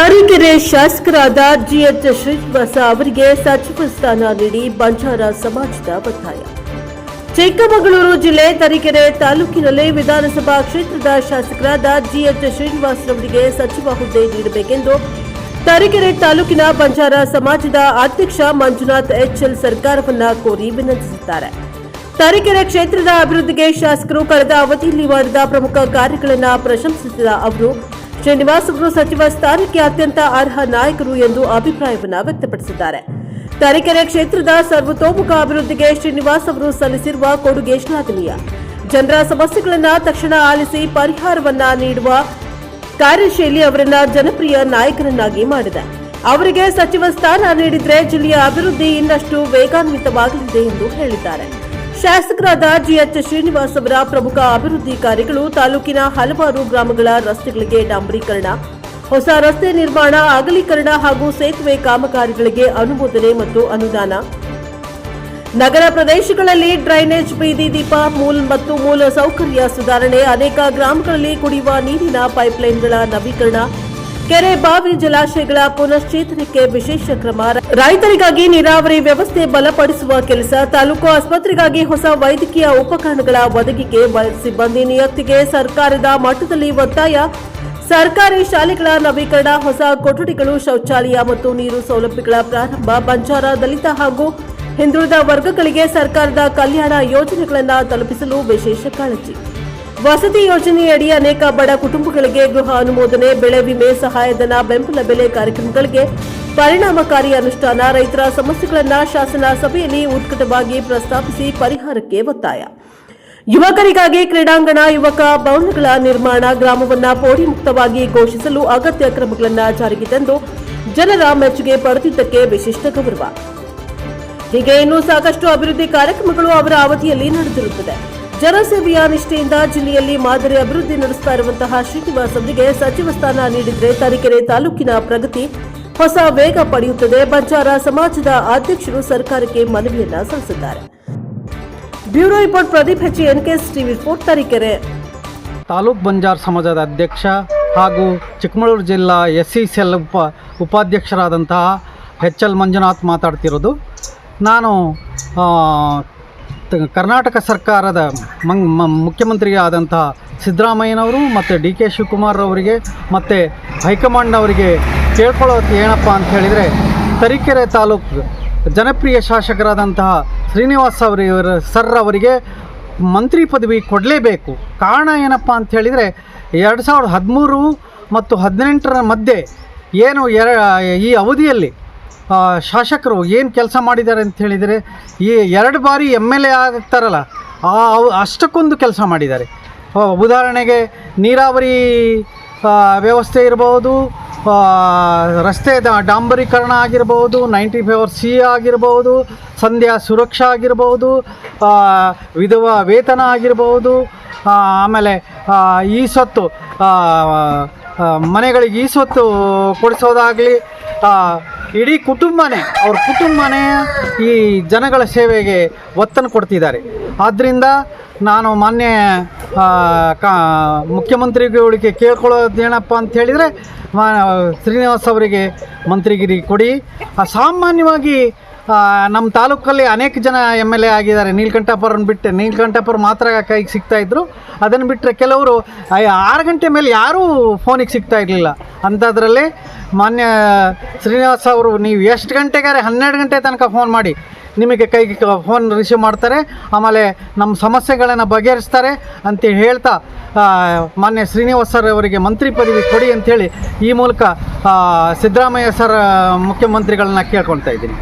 ತರೀಕೆರೆ ಶಾಸಕರಾದ ಜಿಎಚ್ ಶ್ರೀನಿವಾಸ ಅವರಿಗೆ ಸಚಿವ ಸ್ಥಾನ ನೀಡಿ ಬಂಜಾರ ಸಮಾಜದ ಒತ್ತಾಯ. ಚಿಕ್ಕಮಗಳೂರು ಜಿಲ್ಲೆ ತರೀಕೆರೆ ತಾಲೂಕಿನಲ್ಲಿ ವಿಧಾನಸಭಾ ಕ್ಷೇತ್ರದ ಶಾಸಕರಾದ ಜಿಎಚ್ ಶ್ರೀನಿವಾಸ್ ಅವರಿಗೆ ಸಚಿವ ಹುದ್ದೆ ನೀಡಬೇಕೆಂದು ತರೀಕೆರೆ ತಾಲೂಕಿನ ಬಂಜಾರ ಸಮಾಜದ ಅಧ್ಯಕ್ಷ ಮಂಜುನಾಥ್ ಎಚ್ಎಲ್ ಸರ್ಕಾರವನ್ನ ಕೋರಿ ವಿನಂತಿಸಿದ್ದಾರೆ. ತರೀಕೆರೆ ಕ್ಷೇತ್ರದ ಅಭಿವೃದ್ಧಿಗೆ ಶಾಸಕರು ಕಳೆದ ಅವಧಿಯಲ್ಲಿ ಮಾಡಿದ ಪ್ರಮುಖ ಕಾರ್ಯಗಳನ್ನು ಪ್ರಶಂಸಿಸಿದ ಅವರು ಶ್ರೀನಿವಾಸ್ ಅವರು ಸಚಿವ ಸ್ಥಾನಕ್ಕೆ ಅತ್ಯಂತ ಅರ್ಹ ನಾಯಕರು ಎಂದು ಅಭಿಪ್ರಾಯವನ್ನು ವ್ಯಕ್ತಪಡಿಸಿದ್ದಾರೆ. ತರೀಕೆರೆ ಕ್ಷೇತ್ರದ ಸರ್ವತೋಮುಖ ಅಭಿವೃದ್ಧಿಗೆ ಶ್ರೀನಿವಾಸ್ ಅವರು ಸಲ್ಲಿಸಿರುವ ಕೊಡುಗೆ ಶ್ಲಾಘನೀಯ. ಜನರ ಸಮಸ್ಯೆಗಳನ್ನು ತಕ್ಷಣ ಆಲಿಸಿ ಪರಿಹಾರವನ್ನ ನೀಡುವ ಕಾರ್ಯಶೈಲಿ ಅವರನ್ನ ಜನಪ್ರಿಯ ನಾಯಕರನ್ನಾಗಿ ಮಾಡಿದೆ. ಅವರಿಗೆ ಸಚಿವ ಸ್ಥಾನ ನೀಡಿದ್ರೆ ಜಿಲ್ಲೆಯ ಅಭಿವೃದ್ಧಿ ಇನ್ನಷ್ಟು ವೇಗಾನ್ವಿತವಾಗಲಿದೆ ಎಂದು ಹೇಳಿದ್ದಾರೆ. ಶಾಸಕರಾದ ಜಿಎಚ್ ಶ್ರೀನಿವಾಸ್ ಅವರ ಪ್ರಮುಖ ಅಭಿವೃದ್ಧಿ ಕಾರ್ಯಗಳು ತಾಲೂಕಿನ ಹಲವಾರು ಗ್ರಾಮಗಳ ರಸ್ತೆಗಳಿಗೆ ಡಾಂಬರೀಕರಣ. ಹೊಸ ರಸ್ತೆ ನಿರ್ಮಾಣ, ಅಗಲೀಕರಣ ಹಾಗೂ ಸೇತುವೆ ಕಾಮಗಾರಿಗಳಿಗೆ ಅನುಮೋದನೆ ಮತ್ತು ಅನುದಾನ. ನಗರ ಪ್ರದೇಶಗಳಲ್ಲಿ ಡ್ರೈನೇಜ್ ಬೀದಿ ದೀಪ, ಮೂಲ ಮತ್ತು ಮೂಲ ಸೌಕರ್ಯ ಸುಧಾರಣೆ, ಅನೇಕ ಗ್ರಾಮಗಳಲ್ಲಿ ಕುಡಿಯುವ ನೀರಿನ ಪೈಪ್ಲೈನ್ಗಳ ನವೀಕರಣ ಕೆರೆ ಬಾವಿ ಜಲಾಶಯಗಳ ಪುನಶ್ಚೇತನಕ್ಕೆ ವಿಶೇಷ ಕ್ರಮ. ರೈತರಿಗಾಗಿ ನೀರಾವರಿ ವ್ಯವಸ್ಥೆ ಬಲಪಡಿಸುವ ಕೆಲಸ, ತಾಲೂಕು ಆಸ್ಪತ್ರೆಗಾಗಿ ಹೊಸ ವೈದ್ಯಕೀಯ ಉಪಕರಣಗಳ ಒದಗಿಗೆ ಸಿಬ್ಬಂದಿ ನಿಯುಕ್ತಿಗೆ ಸರ್ಕಾರದ ಮಟ್ಟದಲ್ಲಿ ಒತ್ತಾಯ. ಸರ್ಕಾರಿ ಶಾಲೆಗಳ ನವೀಕರಣ, ಹೊಸ ಕೊಠಡಿಗಳು, ಶೌಚಾಲಯ ಮತ್ತು ನೀರು ಸೌಲಭ್ಯಗಳ ಪ್ರಾರಂಭ, ಬಂಜಾರ ದಲಿತ ಹಾಗೂ ಹಿಂದುಳಿದ ವರ್ಗಗಳಿಗೆ ಸರ್ಕಾರದ ಕಲ್ಯಾಣ ಯೋಜನೆಗಳನ್ನು ತಲುಪಿಸಲು ವಿಶೇಷ ಕಾಳಜಿ. ವಸತಿ ಯೋಜನೆಯಡಿ ಅನೇಕ ಬಡ ಕುಟುಂಬಗಳಿಗೆ ಗೃಹ ಅನುಮೋದನೆ, ಬೆಳೆ ವಿಮೆ, ಸಹಾಯಧನ, ಬೆಂಬಲ ಬೆಲೆ ಕಾರ್ಯಕ್ರಮಗಳಿಗೆ ಪರಿಣಾಮಕಾರಿ ಅನುಷ್ಠಾನ, ರೈತರ ಸಮಸ್ಯೆಗಳನ್ನು ಶಾಸನ ಸಭೆಯಲ್ಲಿ ಉತ್ಕಟವಾಗಿ ಪ್ರಸ್ತಾಪಿಸಿ ಪರಿಹಾರಕ್ಕೆ ಒತ್ತಾಯ. ಯುವಕರಿಗಾಗಿ ಕ್ರೀಡಾಂಗಣ, ಯುವಕ ಭವನಗಳ ನಿರ್ಮಾಣ, ಗ್ರಾಮವನ್ನ ಪೋಡಿ ಮುಕ್ತವಾಗಿ ಘೋಷಿಸಲು ಅಗತ್ಯ ಕ್ರಮಗಳನ್ನು ಜಾರಿಗೆ ತಂದು ಜನರ ಮೆಚ್ಚುಗೆ ಪಡೆದಿದ್ದಕ್ಕೆ ವಿಶಿಷ್ಟ ಗೌರವ. ಹೀಗೆ ಇನ್ನೂ ಸಾಕಷ್ಟು ಅಭಿವೃದ್ಧಿ ಕಾರ್ಯಕ್ರಮಗಳು ಅವರ ಅವಧಿಯಲ್ಲಿ ನಡೆದಿರುತ್ತದೆ. ಜನಸೇವೆಯ ನಿಷ್ಠೆಯಿಂದ ಜಿಲ್ಲೆಯಲ್ಲಿ ಮಾದರಿ ಅಭಿವೃದ್ಧಿ ನಡೆಸ್ತಾ ಇರುವಂತಹ ಶ್ರೀನಿವಾಸ್ ಅವರಿಗೆ ಸಚಿವ ಸ್ಥಾನ ನೀಡಿದರೆ ತರೀಕೆರೆ ತಾಲೂಕಿನ ಪ್ರಗತಿ ಹೊಸ ವೇಗ ಪಡೆಯುತ್ತದೆ. ಬಂಜಾರ ಸಮಾಜದ ಅಧ್ಯಕ್ಷರು ಸರ್ಕಾರಕ್ಕೆ ಮನವಿಯನ್ನ ಸಲ್ಲಿಸಿದ್ದಾರೆ. Bureau report Pradeep H NKS TV report Tarikere. Taluk Banjar ಸಮಾಜದ ಅಧ್ಯಕ್ಷ ಹಾಗೂ ಚಿಕ್ಕಮಗಳೂರು ಜಿಲ್ಲಾ ಎಸ್ ಸಿ ಸೆಲ್ ಉಪ ಉಪಾಧ್ಯಕ್ಷರಾದಂತಹ ಎಚ್ ಎಲ್ ಮಂಜುನಾಥ್ ಮಾತಾಡ್ತಿರೋದು. ನಾನು ಕರ್ನಾಟಕ ಸರ್ಕಾರದ ಮಂಗ್ ಮುಖ್ಯಮಂತ್ರಿ ಆದಂತಹ ಸಿದ್ದರಾಮಯ್ಯನವರು ಮತ್ತು ಡಿ ಕೆ ಶಿವಕುಮಾರ್ ಅವರಿಗೆ ಮತ್ತು ಹೈಕಮಾಂಡ್ನವರಿಗೆ ಕೇಳ್ಕೊಳ್ಳೋದು ಏನಪ್ಪ ಅಂತ ಹೇಳಿದರೆ ತರೀಕೆರೆ ತಾಲೂಕು ಜನಪ್ರಿಯ ಶಾಸಕರಾದಂತಹ ಶ್ರೀನಿವಾಸ್ ಅವರಿವರ ಸರ್ ಅವರಿಗೆ ಮಂತ್ರಿ ಪದವಿ ಕೊಡಲೇಬೇಕು. ಕಾರಣ ಏನಪ್ಪ ಅಂತ ಹೇಳಿದರೆ ಎರಡು ಸಾವಿರದ ಹದಿಮೂರು ಮತ್ತು ಹದಿನೆಂಟರ ಮಧ್ಯೆ ಏನು ಎರ ಈ ಅವಧಿಯಲ್ಲಿ ಶಾಸಕರು ಏನು ಕೆಲಸ ಮಾಡಿದ್ದಾರೆ ಅಂತ ಹೇಳಿದರೆ, ಈ ಎರಡು ಬಾರಿ ಎಂ ಎಲ್ ಎ ಆಗ್ತಾರಲ್ಲ, ಆ ಅಷ್ಟಕ್ಕೊಂದು ಕೆಲಸ ಮಾಡಿದ್ದಾರೆ. ಉದಾಹರಣೆಗೆ ನೀರಾವರಿ ವ್ಯವಸ್ಥೆ ಇರಬಹುದು ರಸ್ತೆ ಡಾಂಬರೀಕರಣ ಆಗಿರ್ಬೋದು, ನೈಂಟಿ ಫೋರ್ ಸಿ ಆಗಿರಬಹುದು ಸಂಧ್ಯಾ ಸುರಕ್ಷಾ ಆಗಿರಬಹುದು ವಿಧವಾ ವೇತನ ಆಗಿರಬಹುದು ಆಮೇಲೆ ಈ ಸೊತ್ತು ಮನೆಗಳಿಗೆ ಈ ಸೊತ್ತು ಕೊಡಿಸೋದಾಗಲಿ ಇಡೀ ಕುಟುಂಬನೇ, ಅವ್ರ ಕುಟುಂಬನೇ ಈ ಜನಗಳ ಸೇವೆಗೆ ಒತ್ತನ್ನು ಕೊಡ್ತಿದ್ದಾರೆ. ಆದ್ದರಿಂದ ನಾನು ಮಾನ್ಯ ಕಾ ಮುಖ್ಯಮಂತ್ರಿಗಳಿಗೆ ಕೇಳ್ಕೊಳ್ಳೋದೇನಪ್ಪ ಅಂತ ಹೇಳಿದರೆ ಶ್ರೀನಿವಾಸ್ ಅವರಿಗೆ ಮಂತ್ರಿಗಿರಿ ಕೊಡಿ. ಸಾಮಾನ್ಯವಾಗಿ ನಮ್ಮ ತಾಲೂಕಲ್ಲಿ ಅನೇಕ ಜನ ಎಂ ಎಲ್ ಎ ಆಗಿದ್ದಾರೆ. ನೀಲ್ಕಂಠಪ್ಪರನ್ನು ಬಿಟ್ಟು. ನೀಲ್ಕಂಠಪ್ಪರು ಮಾತ್ರ ಕೈಗೆ ಸಿಗ್ತಾ ಇದ್ರು. ಅದನ್ನು ಬಿಟ್ಟರೆ ಕೆಲವರು ಆರು ಗಂಟೆ ಮೇಲೆ ಯಾರೂ ಫೋನಿಗೆ ಸಿಗ್ತಾ ಇರಲಿಲ್ಲ. ಅಂಥದ್ರಲ್ಲಿ ಮಾನ್ಯ ಶ್ರೀನಿವಾಸ್ ಅವರು, ನೀವು ಎಷ್ಟು ಗಂಟೆಗಾರೆ ಹನ್ನೆರಡು ಗಂಟೆ ತನಕ ಫೋನ್ ಮಾಡಿ. ನಿಮಗೆ ಕೈಗೆ ಫೋನ್ ರಿಸೀವ್ ಮಾಡ್ತಾರೆ. ಆಮೇಲೆ ನಮ್ಮ ಸಮಸ್ಯೆಗಳನ್ನು ಬಗೆಹರಿಸ್ತಾರೆ ಅಂತ ಹೇಳ್ತಾ ಮಾನ್ಯ ಶ್ರೀನಿವಾಸ್ ಸರ್ ಅವರಿಗೆ ಮಂತ್ರಿ ಪದವಿ ಕೊಡಿ ಅಂಥೇಳಿ ಈ ಮೂಲಕ ಸಿದ್ದರಾಮಯ್ಯ ಸರ್, ಮುಖ್ಯಮಂತ್ರಿಗಳನ್ನ ಕೇಳ್ಕೊಳ್ತಾ ಇದ್ದೀನಿ.